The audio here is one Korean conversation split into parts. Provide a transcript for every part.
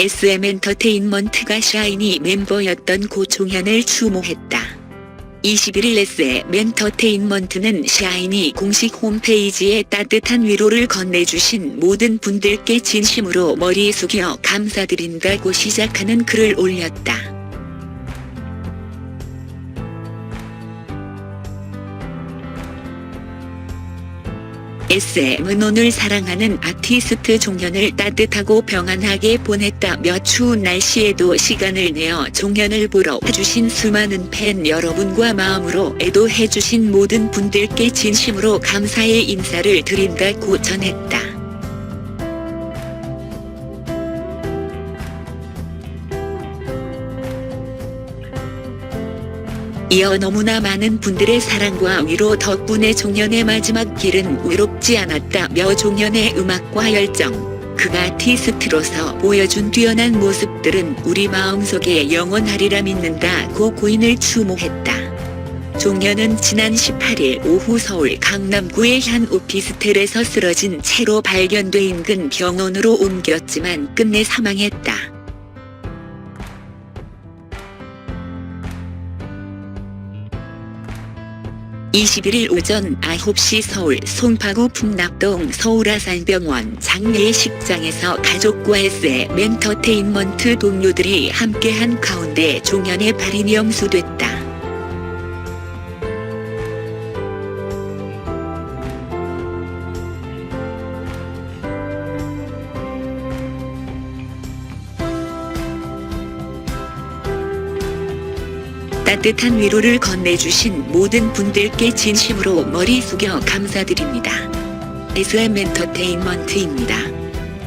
SM 엔터테인먼트가 샤이니 멤버였던 고종현을 추모했다. 21일 SM 엔터테인먼트는 샤이니 공식 홈페이지에 따뜻한 위로를 건네주신 모든 분들께 진심으로 머리 숙여 감사드린다고 시작하는 글을 올렸다. SM은 오늘 사랑하는 아티스트 종현을 따뜻하고 평안하게 보냈다며 추운 날씨에도 시간을 내어 종현을 보러 와주신 수많은 팬 여러분과 마음으로 애도해주신 모든 분들께 진심으로 감사의 인사를 드린다고 전했다. 이어 너무나 많은 분들의 사랑과 위로 덕분에 종현의 마지막 길은 외롭지 않았다며 종현의 음악과 열정, 그가 아티스트로서 보여준 뛰어난 모습들은 우리 마음속에 영원하리라 믿는다고 고인을 추모했다. 종현은 지난 18일 오후 서울 강남구의 한 오피스텔에서 쓰러진 채로 발견돼 인근 병원으로 옮겼지만 끝내 사망했다. (21일) 오전 9시 서울 송파구 풍납동 서울아산병원 장례 식장에서 가족과 SM 엔터테인먼트 동료들이 함께한 가운데 종현의 발인이 영수됐다. 따뜻한 위로를 건네주신 모든 분들께 진심으로 머리 숙여 감사드립니다. SM 엔터테인먼트입니다.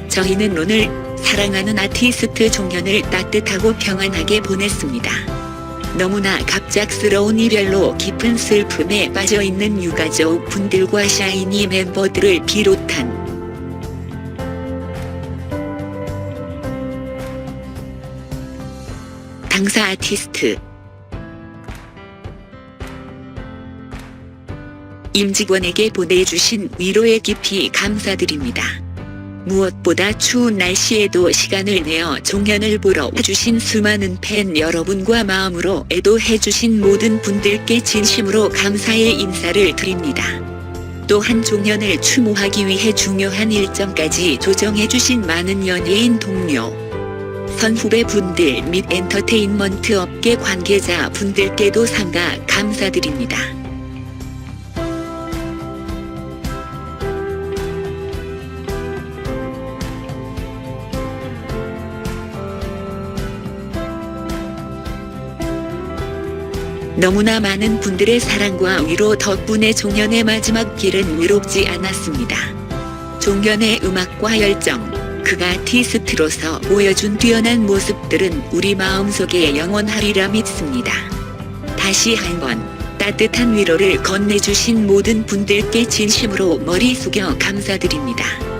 저희는 오늘 사랑하는 아티스트 종현을 따뜻하고 평안하게 보냈습니다. 너무나 갑작스러운 이별로 깊은 슬픔에 빠져있는 유가족 분들과 샤이니 멤버들을 비롯한 당사 아티스트 임직원에게 보내주신 위로에 깊이 감사드립니다. 무엇보다 추운 날씨에도 시간을 내어 종현을 보러 와주신 수많은 팬 여러분과 마음으로 애도해주신 모든 분들께 진심으로 감사의 인사를 드립니다. 또한 종현을 추모하기 위해 중요한 일정까지 조정해주신 많은 연예인 동료, 선후배 분들 및 엔터테인먼트 업계 관계자 분들께도 상가 감사드립니다. 너무나 많은 분들의 사랑과 위로 덕분에 종현의 마지막 길은 외롭지 않았습니다. 종현의 음악과 열정, 그가 아티스트로서 보여준 뛰어난 모습들은 우리 마음속에 영원하리라 믿습니다. 다시 한번 따뜻한 위로를 건네주신 모든 분들께 진심으로 머리 숙여 감사드립니다.